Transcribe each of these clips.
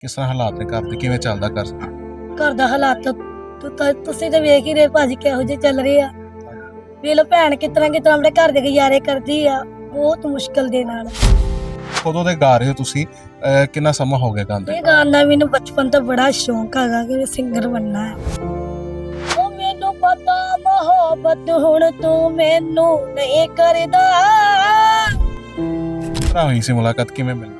ਕਿਸ ਤਰ੍ਹਾਂ ਹਾਲਾਤ ਨੇ ਘਰ ਦੇ ਕਿਵੇਂ ਚੱਲਦਾ ਘਰ? ਘਰ ਦਾ ਹਾਲਾਤ ਤੁ- ਤੁ- ਤੁਸੀਂ ਤੇ ਵੇਖ ਹੀ ਰਹੇ ਭਾਜੀ ਕਿਹੋ ਜਿਹੇ ਚੱਲ ਰਹੇ ਆ। ਵੇਖ ਲਓ ਭੈਣ ਕਿਤਨਾ ਕਿਤਨਾ ਆਪਣੇ ਘਰ ਦੇ ਗੁਜ਼ਾਰੇ ਕਰਦੀ ਆ ਬਹੁਤ ਮੁਸ਼ਕਲ ਦੇ ਨਾਲ। ਕਦੋਂ ਦੇ ਗਾ ਰਹੇ ਹੋ ਤੁਸੀਂ? ਅਹ ਕਿੰਨਾ ਸਮਾਂ ਹੋ ਗਿਆ ਗਾਉਂਦੇ? ਇਹ ਗਾਣ ਦਾ ਮੈਨੂੰ ਬਚਪਨ ਤੋਂ ਬੜਾ ਸ਼ੌਂਕ ਹੈਗਾ ਕਿ ਮੈਂ ਸਿੰਗਰ ਬਣਨਾ ਹੈ। ਉਹ ਮੈਨੂੰ ਪਤਾ ਮੁਹੱਬਤ ਹੁਣ ਤੂੰ ਮੈਨੂੰ ਨਹੀਂ ਕਰਦਾ। ਹੋਈ ਸੀ ਮੁਲਾਕਾਤ ਕਿਵੇਂ ਮਿਲੀ?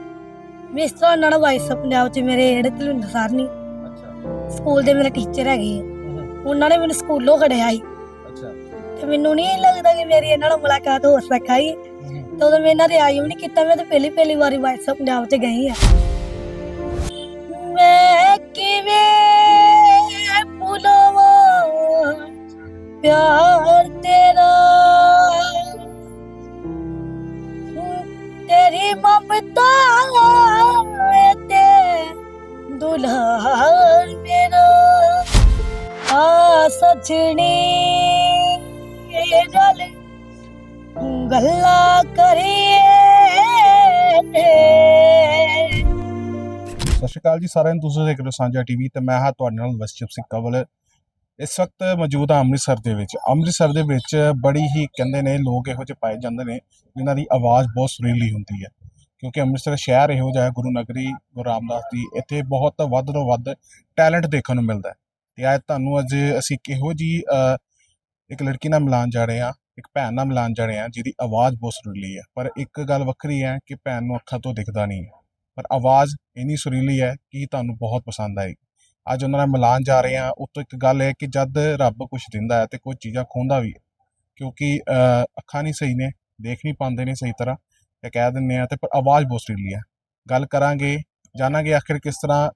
ਮਿਸ ਤਰ੍ਹਾਂ ਨਾਲ ਵਾਈਸ ਪੰਜਾਬ ਚ ਮੇਰੇ ਜਿਹੜੇ ਤਲਵਿੰਦਰ ਸਰ ਨੇ ਅੱਛਾ। ਸਕੂਲ ਦੇ ਮੇਰੇ ਟੀਚਰ ਹੈਗੇ ਆ। ਉਹਨਾਂ ਨੇ ਮੈਨੂੰ ਸਕੂਲੋਂ ਖੜਿਆ ਸੀ। ਅੱਛਾ। ਤੇ ਮੈਨੂੰ ਨਹੀਂ ਲੱਗਦਾ ਕਿ ਮੇਰੀ ਇਹਨਾਂ ਨਾਲ ਮੁਲਾਕਾਤ ਹੋ ਸਕਾਈ ਤੇ ਉਦੋਂ ਮੈਂ ਇਹਨਾਂ ਦੇ ਆਈ ਵੀ ਨਹੀਂ ਕੀਤਾ ਮੈਂ ਤਾਂ ਪਹਿਲੀ ਪਹਿਲੀ ਵਾਰੀ ਵਾਟਸਐਪ ਪੰਜਾਬ 'ਚ ਗਈ ਆ। ਮੈਂ ਕਿਵੇਂ ਭੁਲਾਵਾਂ ਪਿਆਰ ਤੇਰਾ? ਤੇਰੀ ਮਮਤਾ ਆ ਸਜਣੀ ਗੱਲ ਗੱਲਾਂ ਕਰੀਏ। ਸਤਿ ਸ਼੍ਰੀ ਅਕਾਲ ਜੀ, ਸਾਰਿਆਂ ਨੂੰ ਤੁਸੀਂ ਦੇਖ ਰਹੇ ਹੋ ਸਾਂਝਾ ਟੀਵੀ ਤੇ ਮੈਂ ਹਾਂ ਤੁਹਾਡੇ ਨਾਲ ਵਸਚਪ ਸਿੰਘ ਕਵਲ। ਇਸ ਵਕਤ ਮੌਜੂਦ ਹਾਂ ਅੰਮ੍ਰਿਤਸਰ ਦੇ ਵਿੱਚ। ਅੰਮ੍ਰਿਤਸਰ ਦੇ ਵਿੱਚ ਬੜੀ ਹੀ ਕਹਿੰਦੇ ਨੇ ਲੋਕ ਇਹੋ ਜਿਹੇ ਪਾਏ ਜਾਂਦੇ ਨੇ ਜਿਨ੍ਹਾਂ ਦੀ ਆਵਾਜ਼ ਬਹੁਤ ਸੁਰੀਲੀ ਹੁੰਦੀ ਹੈ। ਕਿਉਂਕਿ ਅੰਮ੍ਰਿਤਸਰ ਸ਼ਹਿਰ ਇਹੋ ਜਿਹਾ ਹੈ, ਗੁਰੂ ਨਗਰੀ, ਗੁਰੂ ਰਾਮਦਾਸ ਦੀ ਇੱਥੇ ਬਹੁਤ ਵੱਧ ਤੋਂ ਵੱਧ ਟੈਲੈਂਟ ਦੇਖਣ ਨੂੰ ਮਿਲਦਾ ਹੈ। ਤੇ ਅੱਜ ਤੁਹਾਨੂੰ ਅੱਜ ਅਸੀਂ ਕਿਹੋ ਜੀ ਇੱਕ ਲੜਕੀ ਨਾਲ ਮਿਲਾਨ ਜਾ ਰਹੇ ਹਾਂ, ਇੱਕ ਭੈਣ ਨਾਲ ਮਿਲਾਨ ਜਾ ਰਹੇ ਹਾਂ, ਜਿਹਦੀ ਆਵਾਜ਼ ਬਹੁਤ ਸੁਰੀਲੀ ਹੈ, ਪਰ ਇੱਕ ਗੱਲ ਵੱਖਰੀ ਹੈ ਕਿ ਭੈਣ ਨੂੰ ਅੱਖਾਂ ਤੋਂ ਦਿਖਦਾ ਨਹੀਂ ਹੈ। ਪਰ ਆਵਾਜ਼ ਇੰਨੀ ਸੁਰੀਲੀ ਹੈ ਕਿ ਤੁਹਾਨੂੰ ਬਹੁਤ ਪਸੰਦ ਆਏਗੀ। ਅੱਜ ਉਹਨਾਂ ਨਾਲ ਮਿਲਾਨ ਜਾ ਰਹੇ ਹਾਂ, ਉਤੋਂ ਇੱਕ ਗੱਲ ਹੈ ਕਿ ਜਦ ਰੱਬ ਕੁਝ ਦਿੰਦਾ ਹੈ ਤੇ ਕੁਝ ਚੀਜ਼ਾਂ ਖੋਂਦਾ ਵੀ ਹੈ, ਕਿਉਂਕਿ ਅੱਖਾਂ ਨਹੀਂ ਸਹੀ ਨੇ, ਦੇਖ ਨਹੀਂ ਪਾਉਂਦੇ ਨੇ ਸਹੀ ਤਰ੍ਹਾਂ, ਤੇ ਕਹਿ ਦਿੰਦੇ ਆ ਤੇ ਪਰ ਆਵਾਜ਼ ਬਹੁਤ ਸੁਰੀਲੀ ਹੈ। ਗੱਲ ਕਰਾਂਗੇ, ਜਾਣਾਂਗੇ ਆਖਿਰ ਕਿਸ ਤਰ੍ਹਾਂ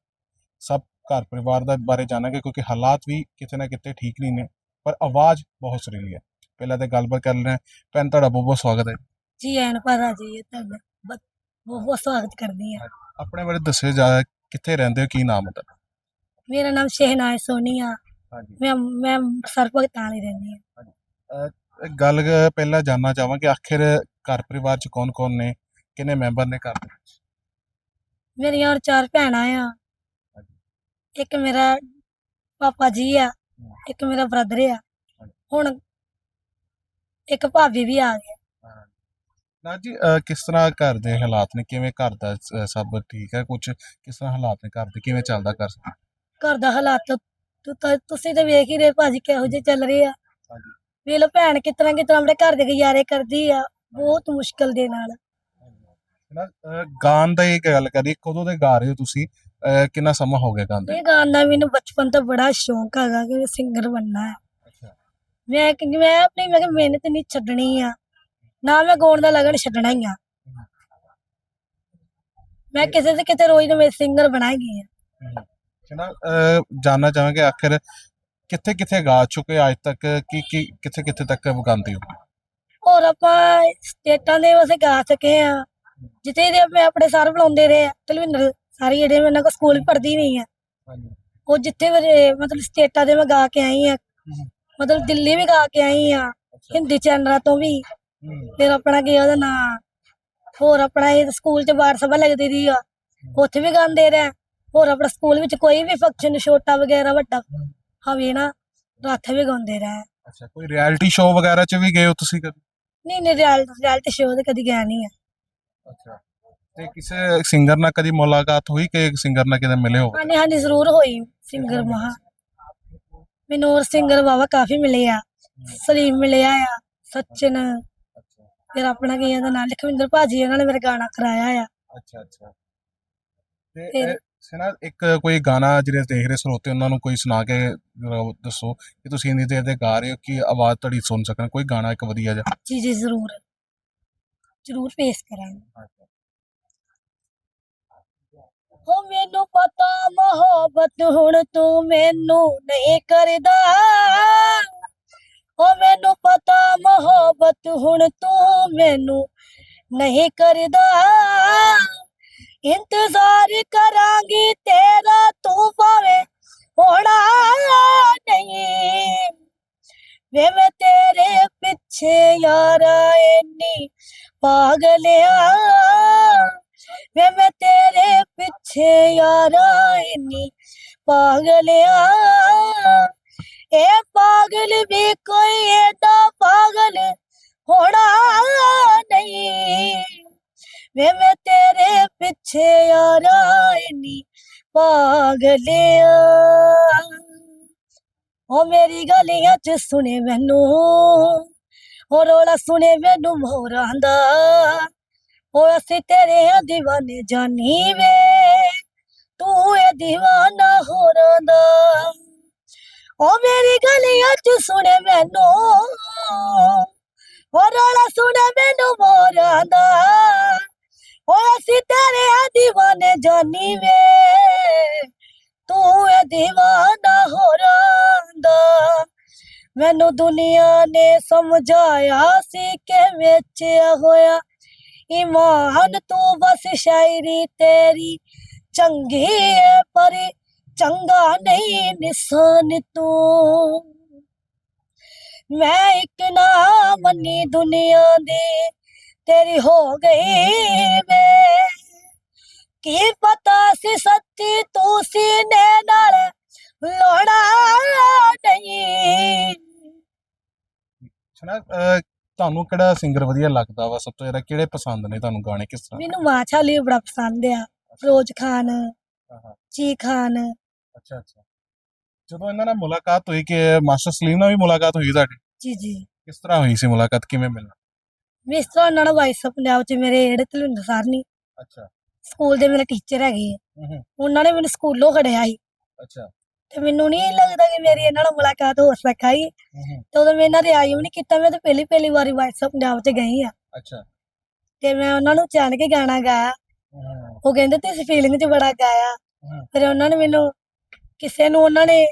ਸਭ ਘਰ ਪਰਿਵਾਰ ਦਾ ਬਾਰੇ ਜਾਣਾਂਗੇ ਕਿਉਂਕਿ ਹਾਲਾਤ ਵੀ ਕਿਤੇ ਨਾ ਕਿਤੇ ਠੀਕ ਨਹੀਂ ਨੇ ਪਰ ਆਵਾਜ਼ ਬਹੁਤ ਸੁਰੀਲੀ ਹੈ। ਪਹਿਲਾਂ ਤੇ ਗੱਲਬਾਤ ਕਰ ਲੈਣਾ ਭੈਣ ਤੁਹਾਡਾ ਬਹੁਤ ਬਹੁਤ ਸਵਾਗਤ ਹੈ। ਜੀ ਐਨ ਪਤਾ ਜੀ ਇਹ ਤਾਂ ਬਹੁਤ ਬਹੁਤ ਸਵਾਗਤ ਕਰਦੀ ਆ ਆਪਣੇ ਬਾਰੇ ਦੱਸਿਓ ਜਾ ਕਿੱਥੇ ਰਹਿੰਦੇ ਹੋ ਕੀ ਨਾਮ ਹੈ ਤੁਹਾਡਾ? ਮੇਰਾ ਨਾਮ ਸ਼ਹਿਨਾਜ਼ ਸੋਨੀ ਆ ਹਾਂਜੀ। ਮੈਂ ਮੈਂ ਸਰ ਭਗਤਾਂ ਵਾਲੀ ਰਹਿੰਦੀ ਇੱਕ ਗੱਲ ਕ- ਪਹਿਲਾਂ ਜਾਨਣਾ ਚਾਹਾਂਗੇ ਆਖਿਰ ਘਰ ਪਰਿਵਾਰ ਚ ਕੌਣ ਕੌਣ ਨੇ? ਕਿੰਨੇ ਮੈਂਬਰ ਨੇ ਘਰ ਦੇ ਵਿੱਚ? ਮੇਰੀਆਂ ਹੋਰ ਚਾਰ ਭੈਣਾਂ ਆ। ਇੱਕ ਮੇਰਾ ਪਾਪਾ ਜੀ ਆ ਇੱਕ ਮੇਰਾ ਬ੍ਰਦਰ ਆ। ਹੁਣ ਇੱਕ ਭਾਬੀ ਵੀ ਆ ਗਈ। ਨਾ ਜੀ ਅਹ, ਕਿਸ ਤਰ੍ਹਾਂ ਘਰ ਦੇ ਹਾਲਾਤ ਨੇ? ਕਿਵੇਂ ਘਰ ਦਾ ਸ- ਸਭ ਠੀਕ ਹੈ ਕੁਝ ਕਿਸ ਤਰ੍ਹਾਂ ਹਾਲਾਤ ਨੇ ਘਰ ਦੇ? ਕਿਵੇਂ ਚੱਲਦਾ ਘਰ? ਘਰ ਦਾ ਹਾਲਾਤ ਤੁ- ਤੁ- ਤੁਸੀਂ ਤੇ ਵੇਖ ਹੀ ਰਹੇ ਭਾਜੀ ਕਿਹੋ ਜਿਹੇ ਚੱਲ ਰਹੇ ਆ। ਹਾਂਜੀ। ਵੇਖ ਲਓ ਭੈਣ ਕਿਤਨਾ ਕਿਤਨਾ ਆਪਣੇ ਘਰ ਦੇ ਗੁਜ਼ਾਰੇ ਕਰਦੀ ਆ ਬਹੁਤ ਮੁਸ਼ਕਲ ਦੇ ਨਾਲ। ਨਾ ਅਹ, ਗਾਣ ਦਾ ਇੱਕ ਗੱਲ ਕਰੀ ਕਦੋਂ ਦੇ ਗਾ ਰਹੇ ਹੋ ਤੁਸੀਂ? ਅਹ, ਕਿੰਨਾ ਸਮਾਂ ਹੋ ਗਿਆ ਗਾਉਂਦੇ ਇਹ ਗਾਣ ਦਾ ਮੈਨੂੰ ਬਚਪਨ ਤੋਂ ਬੜਾ ਸ਼ੌਂਕ ਹੈਗਾ ਕਿ ਮੈਂ ਸਿੰਗਰ ਬਣਨਾ ਹੈ। ਅੱਛਾ। ਮੈਂ ਕਿ ਮੈਂ ਆਪਣੀ ਮੈਂ ਕਿਹਾ ਮਿਹਨਤ ਨਹੀਂ ਛੱਡਣੀ ਆ। ਨਾ ਮੈਂ ਗਾਉਣ ਦਾ ਲਗਨ ਛੱਡਣਾ ਹੀ ਆ। ਮੈਂ ਕਿਸੇ ਤੇ ਕਿਤੇ ਰੋਜ਼ ਨੂੰ ਮੈਂ ਸਿੰਗਰ ਬਣਾਂਗੀ ਆ। ਨਾ ਅਹ, ਜਾਨਣਾ ਚਾਹਾਂਗੇ ਆਖਿਰ ਕਿੱਥੇ ਕਿੱਥੇ ਗਾ ਚੁੱਕੇ ਅੱਜ ਤੱਕ? ਕੀ ਕੀ ਕਿੱਥੇ ਕਿੱਥੇ ਤੱਕ ਗਾਉਂਦੇ ਹੋ? ਹੋਰ ਆਪਾਂ ਸਟੇਟਾਂ ਦੇ ਵਸੇ ਗਾ ਸਕੇ ਆ। ਜਿੱਥੇ ਦੇ ਮੈਂ ਆਪਣੇ ਸਰ ਬੁਲਾਉਂਦੇ ਰਹੇ ਆ। ਤਲਵਿੰਦਰ ਸਾਰੀ ਜਿਹੜੇ ਮੈਂ ਉਹਨਾਂ ਕੋ ਸਕੂਲ ਪੜ੍ਹਦੀ ਨਹੀਂ ਆ। ਉਹ ਜਿੱਥੇ ਮੇਰੇ ਮਤਲਬ ਸਟੇਟਾਂ ਦੇ ਮੈਂ ਗਾ ਕੇ ਆਈ ਆ। ਮਤਲਬ ਦਿੱਲੀ ਵੀ ਗਾ ਕੇ ਆਈ ਆ ਹਿੰਦੀ ਚੈਨਲਾਂ ਤੋਂ ਵੀ। ਫਿਰ ਆਪਣਾ ਕੀ ਉਹਦਾ ਨਾਂ। ਹੋਰ ਆਪਣਾ ਇਹ ਸਕੂਲ ਚ ਵਾਰ ਸਭਾ ਲੱਗਦੀ ਦੀ ਆ। ਉੱਥੇ ਵੀ ਗਾਉਂਦੇ ਰਹੇ। ਹੋਰ ਆਪਣਾ ਸਕੂਲ ਵਿੱਚ ਕੋਈ ਵੀ ਫੰਕਸ਼ਨ ਛੋਟਾ ਵਗੈਰਾ ਵੱਡਾ ਹੋਵੇ ਨਾ ਰੱਥ ਵੀ ਗਾਉਂਦੇ ਰਹੇ। ਅੱਛਾ ਕੋਈ ਰਿਐਲਿਟੀ ਸ਼ੋਅ ਵਗੈਰਾ ਚ ਵੀ ਗਏ ਹੋ ਤੁਸੀਂ ਕਦੇ? ਨਹੀਂ ਨਹੀਂ ਰਿਐਲਿਟੀ ਰਿਐਲਿਟੀ ਸ਼ੋਅ ਤੇ ਕਦੀ ਗਿਆ ਨਹੀਂ ਆ। ਅੱਛਾ। ਤੇ ਕਿਸੇ ਸਿੰਗਰ ਨਾਲ ਕਦੀ ਮੁਲਾਕਾਤ ਹੋਈ ਕਿ ਸਿੰਗਰ ਨਾਲ ਕਿਤੇ ਮਿਲੇ ਹੋ ਹਾਂਜੀ ਹਾਂਜੀ ਜ਼ਰੂਰ ਹੋਈ। ਸਿੰਗਰ ਮਹਾ। ਮੈਨੂੰ ਹੋਰ ਸਿੰਗਰ ਬਾਬਾ ਕਾਫੀ ਮਿਲੇ ਆ। ਸਲੀਮ ਮਿਲਿਆ ਆ ਸਚਨ। ਫਿਰ ਆਪਣਾ ਕੀ ਇਹਦਾ ਨਾਂ ਲਖਵਿੰਦਰ ਭਾਜੀ ਉਹਨਾਂ ਨੇ ਮੇਰਾ ਗਾਣਾ ਕਰਾਇਆ ਆ। ਅੱਛਾ ਅੱਛਾ। ਤੇ ਸਿਨਾ ਇੱਕ ਕੋਈ ਗਾਣਾ ਜਿਹੜੇ ਦੇਖ ਰਹੇ ਸਰੋਤੇ ਉਹਨਾਂ ਨੂੰ ਕੋਈ ਸੁਣਾ ਕੇ ਦੱਸੋ ਕਿ ਤੁਸੀਂ ਇੰਨੀ ਦੇਰ ਦੇ ਗਾ ਰਹੇ ਹੋ ਕਿ ਆਵਾਜ਼ ਤੁਹਾਡੀ ਸੁਣ ਸਕਣ। ਕੋਈ ਗਾਣਾ ਇੱਕ ਵਧੀਆ ਜਿਹਾ। ਜੀ ਜੀ ਜ਼ਰੂਰ। ਜ਼ਰੂਰ ਪੇਸ਼ ਕਰਾਂਗੇ। ਹੋ ਮੈਨੂੰ ਪਤਾ ਮੁਹੱਬਤ ਹੁਣ ਤੂੰ ਮੈਨੂੰ ਨਹੀਂ ਕਰਦਾ। ਹੋ ਮੈਨੂੰ ਪਤਾ ਮੁਹੱਬਤ ਹੁਣ ਤੂੰ ਮੈਨੂੰ ਨਹੀਂ ਕਰਦਾ। ਇੰਤਜ਼ਾਰ ਕਰਾਂਗੀ ਤੇਰਾ ਤੂੰ ਭਾਵੇਂ ਹੋਣਾ ਨਹੀਂ। ਵੇ ਮੈਂ ਤੇਰੇ ਪਿੱਛੇ ਯਾਰਾ ਇੰਨੀ ਪਾਗਲਿਆ ਵੇ ਮੈਂ ਤੇਰੇ ਪਿੱਛੇ ਯਾਰਾ ਇੰਨੀ ਪਾਗਲਿਆ ਇਹ ਪਾਗਲ ਵੀ ਕੋਈ ਏਡਾ ਪਾਗਲ ਹੋਣਾ ਨਹੀਂ। ਵੇ ਮੈਂ ਤੇਰੇ ਪਿੱਛੇ ਯਾਰਾ ਇੰਨੀ ਪਾਗਲਿਆ ਉਹ ਮੇਰੀ ਗਲੀਆਂ ਚ ਸੁਣੇ ਮੈਨੂੰ ਉਹ ਰੋਲਾ ਸੁਣੇ ਮੈਨੂੰ ਮੋਰਾਂ ਦਾ। ਓ ਅਸੀਂ ਤੇਰੇ ਆ دیਵਾਨੇ ਜਾਨੀ ਵੇ। ਤੂੰ ਏ دیਵਾਨਾ ਹੋਰਾਂ ਦਾ। ਓ ਮੇਰੀ ਗਲੀਆਂ ਚ ਸੁਣੇ ਮੈਨੂੰ। ਓ ਰੌਲਾ ਸੁਣੇ ਮੈਨੂੰ ਮੋਰਾਂ ਦਾ। ਓ ਅਸੀਂ ਤੇਰੇ ਆ دیਵਾਨੇ ਜਾਨੀ ਵੇ। ਤੂੰ ਏ دیਵਾਨਾ ਹੋਰਾਂ ਦਾ। ਮੈਨੂੰ ਦੁਨੀਆ ਨੇ ਸਮਝਾਇਆ ਸੀ ਕਿ ਵੇਚਿਆ ਹੋਇਆ ਈਮਾਨ ਤੂੰ ਬਸ ਸ਼ਾਇਰੀ ਤੇਰੀ। ਚੰਗੀ ਏ ਪਰ ਚੰਗਾ ਨਹੀਂ ਨਿਸ਼ਾਨ ਤੂੰ। ਮੈਂ ਇੱਕ ਨਾ ਮੰਨੀ ਦੁਨੀਆ ਦੀ, ਤੇਰੀ ਹੋ ਗਈ ਮੈਂ। ਕੀ ਪਤਾ ਸੀ ਸੱਚੀ ਤੂੰ ਸੀਨੇ ਨਾਲ ਲੋੜਾ ਨਹੀਂ। ਸੁਣਾ ਤੁਹਾਨੂੰ ਕਿਹੜਾ ਸਿੰਗਰ ਵਧੀਆ ਲੱਗਦਾ ਵਾ? ਸਭ ਤੋਂ ਜ਼ਿਆਦਾ ਕਿਹੜੇ ਪਸੰਦ ਨੇ ਤੁਹਾਨੂੰ ਗਾਣੇ ਕਿਸ ਤਰ੍ਹਾਂ ਮੈਨੂੰ ਮਾਛਾ ਲਈ ਬੜਾ ਪਸੰਦ ਆ। ਫਿਰੋਜ਼ ਖਾਨ ਹਾਂ। ਚੀ ਖਾਨ। ਅੱਛਾ ਅੱਛਾ। ਜਦੋਂ ਇਹਨਾਂ ਨਾਲ ਮੁਲਾਕਾਤ ਹੋਈ ਕਿ ਮਾਸਟਰ ਸਲੀਮ ਨਾਲ ਵੀ ਮੁਲਾਕਾਤ ਹੋਈ ਤੁਹਾਡੀ? ਜੀ ਜੀ। ਕਿਸ ਤਰ੍ਹਾਂ ਹੋਈ ਸੀ ਮੁਲਾਕਾਤ? ਕਿਵੇਂ ਮਿਲਣਾ ਇਸ ਤਰ੍ਹਾਂ ਉਹਨਾਂ ਨਾਲ ਵਾਇਸ ਪੰਜਾਬ ਚ ਮੇਰੇ ਜਿਹੜੇ ਤਲਵਿੰਦਰ ਸਰ ਨੇ। ਅੱਛਾ। ਸਕੂਲ ਦੇ ਮੇਰੇ ਟੀਚਰ ਹੈਗੇ ਆ। ਹੂੰ ਹੂੰ। ਉਹਨਾਂ ਨੇ ਮੈਨੂੰ ਸਕੂਲੋਂ ਖੜਿਆ ਸੀ। ਅੱਛਾ। ਤੇ ਮੈਨੂੰ ਨਹੀਂ ਲੱਗਦਾ ਕਿ ਮੇਰੀ ਇਹਨਾਂ ਨਾਲ ਮੁਲਾਕਾਤ ਹੋ ਸਕਾਈ ਹੂੰ। ਤੇ ਉਦੋਂ ਮੈਂ ਇਹਨਾਂ ਦੇ ਆਈ ਵੀ ਨਹੀਂ ਕੀਤਾ ਮੈਂ ਤਾਂ ਪਹਿਲੀ ਪਹਿਲੀ ਵਾਰੀ ਵਾਇਸ ਪੰਜਾਬ ਚ ਗਈ ਆ। ਅੱਛਾ। ਤੇ ਮੈਂ ਉਹਨਾਂ ਨੂੰ ਜਾਣ ਕੇ ਗਾਣਾ ਗਾਇਆ। ਹੂੰ। ਉਹ ਕਹਿੰਦੇ ਤੁਸੀਂ ਫੀਲਿੰਗ ਚ ਬੜਾ ਗਾਇਆ। ਹੂੰ। ਫਿਰ ਉਹਨਾਂ ਨੇ ਮੈਨੂੰ ਕਿਸੇ ਨੂੰ ਉਹਨਾਂ ਨੇ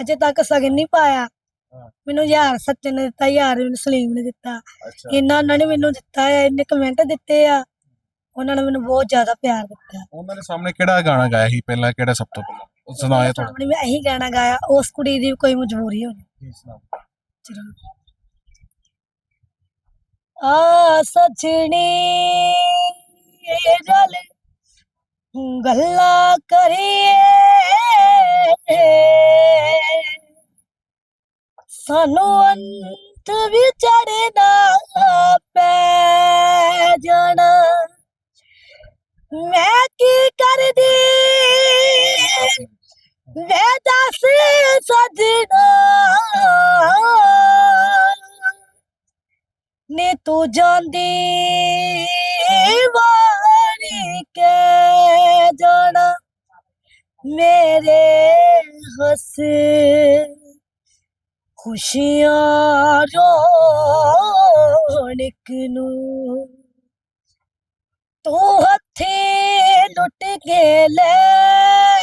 ਅਜੇ ਤੱਕ ਸਗਨ ਨਹੀਂ ਪਾਇਆ। ਹਾਂ। ਮੈਨੂੰ ਯਾਰ ਸੱਚੇ ਨੇ ਦਿੱਤਾ ਯਾਰ ਮੈਨੂੰ ਸਲੀਮ ਨੇ ਦਿੱਤਾ। ਅੱਛਾ। ਇੰਨਾ ਉਹਨਾਂ ਨੇ ਮੈਨੂੰ ਦਿੱਤਾ ਹੈ ਇੰਨੇ ਕਮੈਂਟ ਦਿੱਤੇ ਆ। ਉਹਨਾਂ ਨੇ ਮੈਨੂੰ ਬਹੁਤ ਜ਼ਿਆਦਾ ਪਿਆਰ ਦਿੱਤਾ। ਉਹਨਾਂ ਦੇ ਸਾਹਮਣੇ ਕਿਹੜਾ ਗਾਣਾ ਗਾਇਆ ਸੀ ਪਹਿਲਾਂ ਕਿਹੜਾ ਸਭ ਤੋਂ ਪਹਿਲਾਂ? ਸੁਣਾਇਆ ਸਾਹਮਣੇ ਮੈਂ ਇਹੀ ਗਾਣਾ ਗਾਇਆ ਉਸ ਕੁੜੀ ਦੀ ਕੋਈ ਮਜਬੂਰੀ ਹੋਣੀ। ਜੀ ਸੁਣਾਓ। ਆ ਸਜਣੀ ਇਹ ਗੱਲ ਗੱਲਾਂ ਕਰੀਏ। ਸਾਨੂੰ ਅੰਤ ਵਿਚੜੇ ਨਾ ਪੈ ਜਾਣਾ। ਮੈਂ ਕੀ ਕਰਦੀ? ਵੇ ਦੱਸ ਸਜਣਾ ਨੀ ਤੂੰ ਜਾਂਦੀ ਵਾਰੀ ਕੇ ਜਾਣਾ ਮੇਰੇ ਹੱਸ ਖੁਸ਼ੀਆਂ ਰੋਣਕ ਨੂੰ ਤੂੰ ਹੱਥੀ ਲੁੱਟ ਕੇ ਲੈ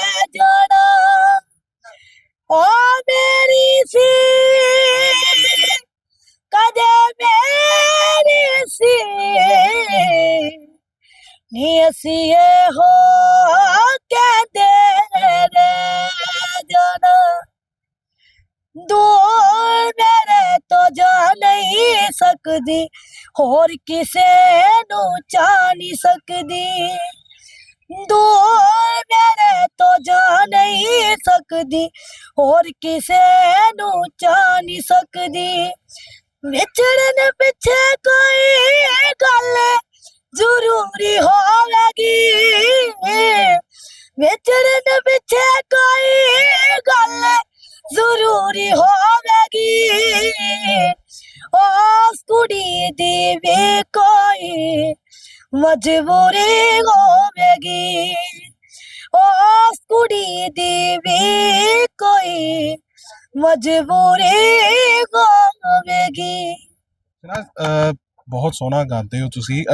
ਹੋਰ ਕਿਸੇ ਨੂੰ ਚਾ ਨਹੀਂ ਸਕਦੀ। ਦੂਰ ਮੇਰੇ ਤੋਂ ਜਾ ਨਹੀਂ ਸਕਦੀ। ਹੋਰ ਕਿਸੇ ਨੂੰ ਚਾਹ ਨਹੀਂ ਸਕਦੀ। ਵਿਛੜਨ ਪਿੱਛੇ ਕੋਈ ਗੱਲ ਜ਼ਰੂਰੀ ਹੋਵੇਗੀ। ਵਿਛੜਨ ਪਿੱਛੇ ਕੋਈ ਗੱਲ ਜ਼ਰੂਰੀ ਹੋਵੇਗੀ। ਉਸ ਕੁੜੀ ਦੀ ਵੀ ਕੋਈ ਮਜਬੂਰੀ ਹੋਵੇਗੀ। ਉਸ ਕੁੜੀ ਦੀ ਵੀ ਕੋਈ ਮਜਬੂਰੀ ਹੋਵੇਗੀ। ਅਹ, ਬਹੁਤ ਸੋਹਣਾ ਗਾਉਂਦੇ ਹੋ ਤੁਸੀਂ।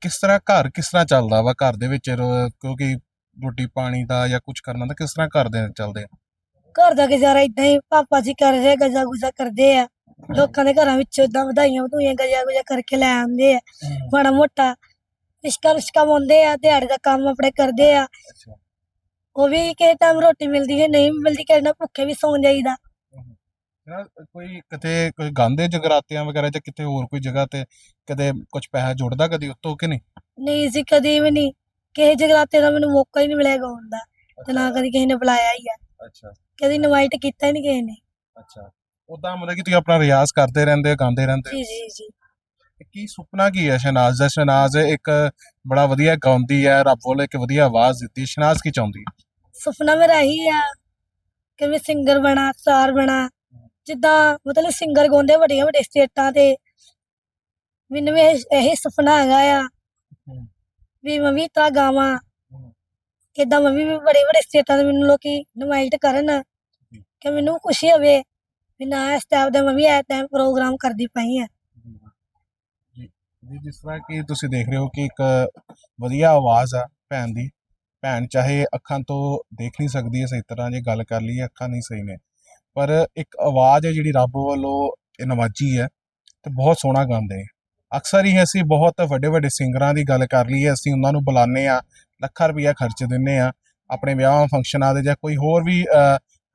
ਕਿਸ ਤਰ੍ਹਾਂ ਘਰ ਕਿਸ ਤਰ੍ਹਾਂ ਚੱਲਦਾ ਵਾ ਘਰ ਦੇ ਵਿੱਚ? ਕਿਉਂਕਿ ਰੋਟੀ ਪਾਣੀ ਦਾ ਜਾਂ ਕੁਝ ਕਰਨਾ ਤਾਂ ਕਿਸ ਤਰ੍ਹਾਂ ਕਰਦੇ ਚੱਲਦੇ ਆ? ਘਰ ਦਾ ਗੁਜ਼ਾਰਾ ਇਦਾਂ ਹੀ ਪਾਪਾ ਜੀ ਕਰ ਰਹੇ ਗਜਾ ਗੁਜਾ ਕਰਦੇ ਆ। ਲੋਕਾਂ ਦੇ ਘਰਾਂ ਵਿੱਚੋਂ ਇਦਾਂ ਵਧਾਈਆਂ ਵਧੂਈਆਂ ਗਜਾ ਗੁਜਾ ਕਰਕੇ ਲੈ ਆਉਂਦੇ ਆ। ਮਾੜਾ ਮੋਟਾ ਰਿਸ਼ਕਾ ਰਿਸ਼ਕਾ ਪਾਉਂਦੇ ਆ ਦਿਹਾੜੀ ਦਾ ਕੰਮ ਆਪਣੇ ਕਰਦੇ ਆ। ਉਹ ਵੀ ਕਿਸੇ ਟਾਈਮ ਰੋਟੀ ਮਿਲਦੀ ਹੈ ਨਹੀਂ ਮਿਲਦੀ ਕਿਸੇ ਨਾਲ ਭੁੱਖੇ ਵੀ ਸੌਂ ਜਾਈਦਾ। ਸੁਣਾ, ਕੋਈ ਕਿਤੇ ਕੋਈ ਗਾਉਂਦੇ ਜਗਰਾਤਿਆਂ ਵਗੈਰਾ ਜਾਂ ਕਿਤੇ ਹੋਰ ਕੋਈ ਜਗ੍ਹਾ ਤੇ ਕਦੇ ਕੁਝ ਪੈਸਾ ਜੁੜਦਾ ਕਦੀ ਉੱਤੋਂ ਕਿ ਨਹੀਂ? ਨਹੀਂ ਸੀ ਕਦੀ ਵੀ ਨਹੀਂ। ਕਿਸੇ ਜਗਰਾਤੇ ਦਾ ਮੈਨੂੰ ਮੌਕਾ ਹੀ ਨਹੀਂ ਮਿਲਿਆ ਗਾਉਣ ਦਾ। ਤੇ ਨਾ ਕਦੀ ਕਿਸੇ ਨੇ ਬੁਲਾਇਆ ਹੀ ਆ। ਅੱਛਾ। ਕਦੀ ਇਨਵਾਈਟ ਕੀਤਾ ਹੀ ਨਹੀਂ ਕਿਸੇ ਨੇ। ਅੱਛਾ। ਉਦਾਂ ਮਤਲਬ ਕਿ ਤੁਸੀਂ ਆਪਣਾ ਰਿਆਜ਼ ਕਰਦੇ ਰਹਿੰਦੇ ਹੋ ਗਾਉਂਦੇ ਰਹਿੰਦੇ ਹੋ। ਜੀ ਜੀ। ਜੀ ਕੀ ਸੁਪਨਾ ਕੀ ਹੈ ਸ਼ਨਾਜ਼ ਦਾ? ਸ਼ਨਾਜ਼ ਇੱਕ ਬੜਾ ਵਧੀਆ ਗਾਉਂਦੀ ਹੈ ਰੱਬ ਵੱਲੋਂ ਇੱਕ ਵਧੀਆ ਆਵਾਜ਼ ਦਿੱਤੀ। ਸ਼ਨਾਜ਼ ਕੀ ਚਾਹੁੰਦੀ ਹੈ? ਸੁਪਨਾ ਮੇਰਾ ਇਹੀ ਆ ਕਿ ਮੈਂ ਸਿੰਗਰ ਬਣਾ ਸਟਾਰ ਬਣਾ। ਜਿੱਦਾਂ ਮਤਲਬ ਸਿੰਗਰ ਗਾਉਂਦੇ ਵੱਡੀਆਂ ਵੱਡੀਆਂ ਸਟੇਟਾਂ ਤੇ। ਮੈਨੂੰ ਵੀ ਇਹ ਸੁਪਨਾ ਹੈਗਾ ਆ ਵੀ ਮੈਂ ਵੀ ਤਾਂ ਗਾਵਾਂ। ਕਿੱਦਾਂ ਮੈਂ ਵੀ ਬੜੇ ਬੜੇ ਸਟੇਟਾਂ ਤੇ ਮੈਨੂੰ ਲੋਕੀ ਇਨਵਾਈਟ ਕਰਨ ਕਿ ਮੈਨੂੰ ਖੁਸ਼ੀ ਹੋਵੇ। ਵੀ ਨਾ ਇਸ ਟਾਈਪ ਦਾ ਮੈਂ ਵੀ ਇਸ ਟਾਈਮ ਪ੍ਰੋਗਰਾਮ ਕਰਦੀ ਪਈ ਆ ਜੀ, ਜਿਸ ਤਰ੍ਹਾਂ ਕਿ ਤੁਸੀਂ ਦੇਖ ਰਹੇ ਹੋ ਕਿ ਇੱਕ ਵਧੀਆ ਆਵਾਜ਼ ਆ ਭੈਣ ਦੀ। ਭੈਣ ਚਾਹੇ ਅੱਖਾਂ ਤੋਂ ਦੇਖ ਨਹੀਂ ਸਕਦੀ ਹੈ ਸਹੀ ਤਰ੍ਹਾਂ ਜੇ ਗੱਲ ਕਰ ਲਈਏ, ਅੱਖਾਂ ਨਹੀਂ ਸਹੀ ਨੇ। ਪਰ ਇੱਕ ਆਵਾਜ਼ ਹੈ ਜਿਹੜੀ ਰੱਬ ਵੱਲੋਂ ਨਵਾਜੀ ਹੈ ਤੇ ਬਹੁਤ ਸੋਹਣਾ ਗਾਉਂਦੇ ਨੇ। ਅਕਸਰ ਹੀ ਅਸੀਂ ਬਹੁਤ ਵੱਡੇ ਵੱਡੇ ਸਿੰਗਰਾਂ ਦੀ ਗੱਲ ਕਰ ਲਈਏ, ਅਸੀਂ ਉਹਨਾਂ ਨੂੰ ਬੁਲਾਉਂਦੇ ਆ ਲੱਖਾਂ ਰੁਪਇਆ ਖਰਚ ਦਿੰਨੇ ਆ ਆਪਣੇ ਵਿਆਹਾਂ ਫੰਕਸ਼ਨਾਂ ਦੇ ਜਾਂ ਕੋਈ ਹੋਰ ਵੀ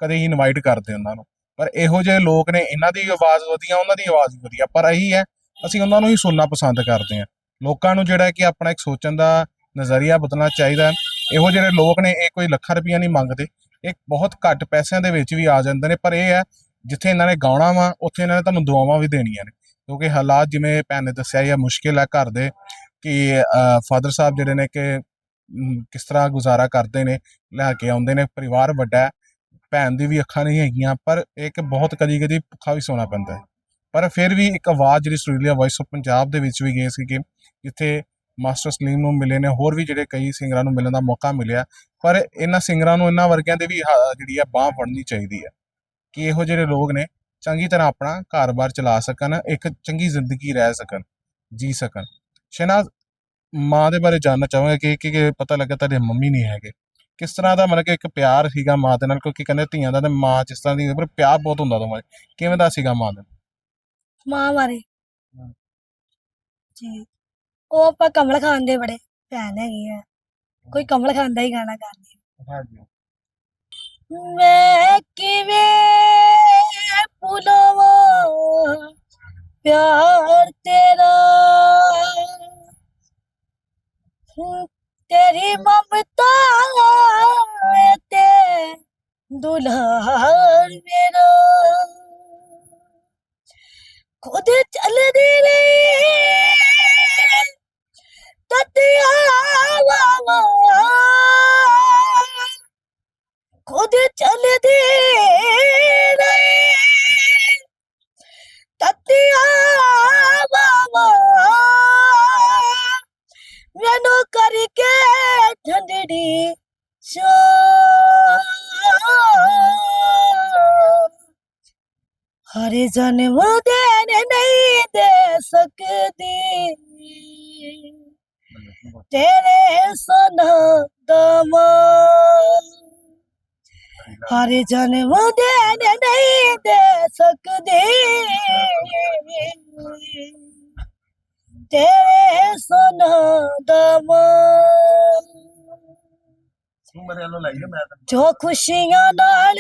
ਕਦੇ ਹੀ ਇਨਵਾਈਟ ਕਰਦੇ ਉਹਨਾਂ ਨੂੰ। ਪਰ ਇਹੋ ਜਿਹੇ ਲੋਕ ਨੇ, ਇਹਨਾਂ ਦੀ ਆਵਾਜ਼ ਵਧੀਆ, ਉਹਨਾਂ ਦੀ ਆਵਾਜ਼ ਵੀ ਵਧੀਆ। ਪਰ ਇਹੀ ਹੈ, ਅਸੀਂ ਉਹਨਾਂ ਨੂੰ ਹੀ ਸੁਣਨਾ ਪਸੰਦ ਕਰਦੇ ਹਾਂ। ਲੋਕਾਂ ਨੂੰ ਜਿਹੜਾ ਕਿ ਆਪਣਾ ਇੱਕ ਸੋਚਣ ਦਾ ਨਜ਼ਰੀਆ ਬਦਲਣਾ ਚਾਹੀਦਾ ਇਹੋ ਜਿਹੇ ਲੋਕ ਨੇ, ਇਹ ਕੋਈ ਲੱਖਾਂ ਰੁਪਈਆ ਨਹੀਂ ਮੰਗਦੇ। ਇਹ ਬਹੁਤ ਘੱਟ ਪੈਸਿਆਂ ਦੇ ਵਿੱਚ ਵੀ ਆ ਜਾਂਦੇ ਨੇ, ਪਰ ਇਹ ਹੈ, ਜਿੱਥੇ ਇਹਨਾਂ ਨੇ ਗਾਉਣਾ ਵਾ, ਉੱਥੇ ਇਹਨਾਂ ਨੇ ਤੁਹਾਨੂੰ ਦੁਆਵਾਂ ਵੀ ਦੇਣੀਆਂ ਨੇ। ਕਿਉਂਕਿ ਹਾਲਾਤ ਜਿਵੇਂ ਭੈਣ ਨੇ ਦੱਸਿਆ, ਇਹ ਮੁਸ਼ਕਿਲ ਹੈ ਘਰ ਦੇ ਕਿ ਫਾਦਰ ਸਾਹਿਬ ਜਿਹੜੇ ਨੇ ਕਿ ਕਿਸ ਤਰ੍ਹਾਂ ਗੁਜ਼ਾਰਾ ਕਰਦੇ ਨੇ, ਲੈ ਕੇ ਆਉਂਦੇ ਨੇ, ਪਰਿਵਾਰ ਵੱਡਾ ਭੈਣ ਦੀ ਵੀ ਅੱਖਾਂ ਨਹੀਂ ਹੈਗੀਆਂ, ਪਰ ਇੱਕ ਬਹੁਤ ਕਦੀ ਕਦੀ ਭੁੱਖਾ ਵੀ ਸੋਣਾ ਪੈਂਦਾ ਹੈ। ਪਰ ਫਿਰ ਵੀ ਇੱਕ ਆਵਾਜ਼ ਜਿਹੜੀ ਆਸਟ੍ਰੇਲੀਆ ਵਾਇਸ ਆਫ ਪੰਜਾਬ ਦੇ ਵਿੱਚ ਵੀ ਗਏ ਸੀਗੇ ਜਿੱਥੇ ਮਾਸਟਰ ਸਲੀਮ ਨੂੰ ਮਿਲੇ ਨੇ, ਹੋਰ ਵੀ ਜਿਹੜੇ ਕਈ ਸਿੰਗਰਾਂ ਨੂੰ ਮਿਲਣ ਦਾ ਮੌਕਾ ਮਿਲਿਆ, ਪਰ ਇਹਨਾਂ ਸਿੰਗਰਾਂ ਨੂੰ ਇਹਨਾਂ ਵਰਗਿਆਂ ਦੇ ਵੀ ਹ- ਜਿਹੜੀ ਆ ਬਾਹ ਫੜਨੀ ਚਾਹੀਦੀ ਹੈ ਕਿ ਇਹੋ ਜਿਹੜੇ ਲੋਕ ਨੇ, ਚੰਗੀ ਤਰ੍ਹਾਂ ਆਪਣਾ ਘਰ-ਬਾਰ ਚਲਾ ਸਕਣ, ਇੱਕ ਚੰਗੀ ਜ਼ਿੰਦਗੀ ਰਹਿ ਸਕਣ, ਜੀ ਸਕਣ। ਸ਼ਨਾਜ਼ ਮਾਂ ਦੇ ਬਾਰੇ ਜਾਨਣਾ ਚਾਹਾਂਗਾ ਕਿ ਕਿ ਕਿ ਪਤਾ ਲੱਗਾ ਤੁਹਾਡੇ ਮੰਮੀ ਨਹੀਂ ਹੈਗੇ। ਕਿਸ ਤਰ੍ਹਾਂ ਦਾ ਮਤਲਬ ਕਿ ਇੱਕ ਪਿਆਰ ਸੀਗਾ ਮਾਂ ਦੇ ਨਾਲ? ਕਿਉਂਕਿ ਕਹਿੰਦੇ ਧੀਆਂ ਦਾ ਤੇ ਮਾਂ ਜਿਸ ਤਰ੍ਹਾਂ ਦੀ ਪਰ ਪਿਆਰ ਬਹੁਤ ਹੁੰਦਾ ਦੋਵਾਂ 'ਚ। ਕਿਵੇਂ ਦਾ ਸੀਗਾ ਮਾਂ ਦਾ ਮਾਂ ਬਾਰੇ। ਜੀ। ਉਹ ਆਪਾਂ ਕਮਲ ਖਾਨ ਦੇ ਬੜੇ ਫੈਨ ਹੈਗੇ ਆ। ਕੋਈ ਕਮਲ ਖਾਨ ਦਾ ਹੀ ਗਾਣਾ ਗਾਉਂਦੇ ਹਾਂਜੀ। ਮੈਂ ਕਿਵੇਂ ਭੁਲਾਵਾਂ? ਪਿਆਰ ਤੇਰਾ। ਤੇਰੀ ਮਮਤਾ ਤੇ ਦੁਲਹਾਰ ਮੇਰਾ ਖੁਦ ਚੱਲਦੀ ਰਹੀ ਤਤਿਆ ਵਾ ਖੁਦ ਚੱਲਦੀ ਰਹੀ ਹਰੇ ਜਨਮ ਦੇਣ ਨਹੀਂ ਦੇ ਸਕਦੀ। ਤੇਰੇ ਸਨਾ ਦਮਾ ਹਰੇ ਜਨਮ ਦੇਣ ਨਹੀਂ ਦੇ ਸਕਦੀ। ਤੇਰੇ ਸਨਾ ਦਮਾ ਜੋ ਖੁਸ਼ੀਆਂ ਨਾਲ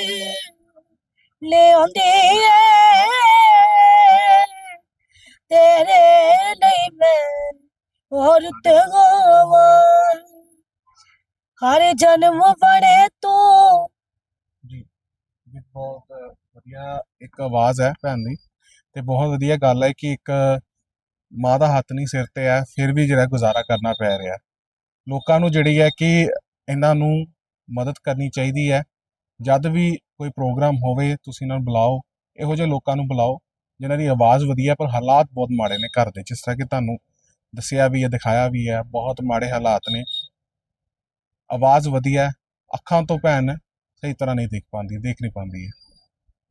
ਲੈ ਏ। ਤੇਰੇ ਲਈ ਮੈਂ ਹੋਰ ਤੇ ਹਰ ਜਨਮ ਬੜੇ ਤੂੰ। ਜੀ ਜੀ ਬਹੁਤ ਵਧੀਆ ਇੱਕ ਆਵਾਜ਼ ਹੈ ਭੈਣ ਦੀ ਤੇ ਬਹੁਤ ਵਧੀਆ ਗੱਲ ਹੈ ਕਿ ਇੱਕ ਮਾਂ ਦਾ ਹੱਥ ਨਹੀਂ ਸਿਰ ਤੇ ਹੈ, ਫਿਰ ਵੀ ਜਿਹੜਾ ਗੁਜ਼ਾਰਾ ਕਰਨਾ ਪੈ ਰਿਹਾ। ਲੋਕਾਂ ਨੂੰ ਜਿਹੜੀ ਹੈ ਕਿ ਇਹਨਾਂ ਨੂੰ ਮਦਦ ਕਰਨੀ ਚਾਹੀਦੀ ਹੈ ਜਦ ਵੀ ਕੋਈ ਪ੍ਰੋਗਰਾਮ ਹੋਵੇ, ਤੁਸੀਂ ਇਹਨਾਂ ਨੂੰ ਬੁਲਾਓ, ਇਹੋ ਜਿਹੇ ਲੋਕਾਂ ਨੂੰ ਬੁਲਾਓ, ਜਿਨ੍ਹਾਂ ਦੀ ਆਵਾਜ਼ ਵਧੀਆ ਪਰ ਹਾਲਾਤ ਬਹੁਤ ਮਾੜੇ ਨੇ ਘਰ ਦੇ, ਜਿਸ ਤਰ੍ਹਾਂ ਕਿ ਤੁਹਾਨੂੰ ਦੱਸਿਆ ਵੀ ਹੈ, ਦਿਖਾਇਆ ਵੀ ਹੈ, ਬਹੁਤ ਮਾੜੇ ਹਾਲਾਤ ਨੇ। ਆਵਾਜ਼ ਵਧੀਆ ਅੱਖਾਂ ਤੋਂ ਭੈਣ ਸਹੀ ਤਰ੍ਹਾਂ ਨਹੀਂ ਦੇਖ ਪਾਉਂਦੀ, ਦੇਖ ਨਹੀਂ ਪਾਉਂਦੀ ਹੈ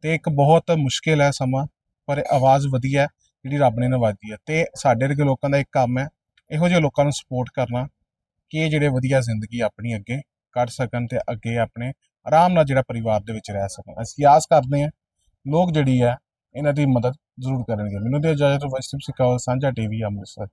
ਤੇ ਇੱਕ ਬਹੁਤ ਮੁਸ਼ਕਿਲ ਹੈ ਸਮਾਂ, ਪਰ ਆਵਾਜ਼ ਵਧੀਆ ਜਿਹੜੀ ਰੱਬ ਨੇ ਨਵਾਜੀ ਹੈ। ਤੇ ਸਾਡੇ ਵਰਗੇ ਲੋਕਾਂ ਦਾ ਇੱਕ ਕੰਮ ਹੈ, ਇਹੋ ਜਿਹੇ ਲੋਕਾਂ ਨੂੰ ਸਪੋਰਟ ਕਰਨਾ ਕਿ ਇਹ ਜਿਹੜੇ ਵਧੀਆ ਜ਼ਿੰਦਗੀ ਆਪਣੀ ਅੱਗੇ ਕੱਢ ਸਕਣ ਤੇ ਅੱਗੇ ਆਪਣੇ ਆਰਾਮ ਨਾਲ ਜਿਹੜਾ ਪਰਿਵਾਰ ਦੇ ਵਿੱਚ ਰਹਿ ਸਕਣ। ਅਸੀਂ ਆਸ ਕਰਦੇ ਹਾਂ, ਲੋਕ ਜਿਹੜੀ ਹੈ, ਇਹਨਾਂ ਦੀ ਮਦਦ ਜ਼ਰੂਰ ਕਰਨਗੇ। ਮੈਨੂੰ ਤੇ ਇਜਾਜ਼ਤ ਵਸਤਿਪ ਸਿਕਾਵਲ ਸਾਂਝਾ ਟੀਵੀ ਅੰਮ੍ਰਿਤਸਰ।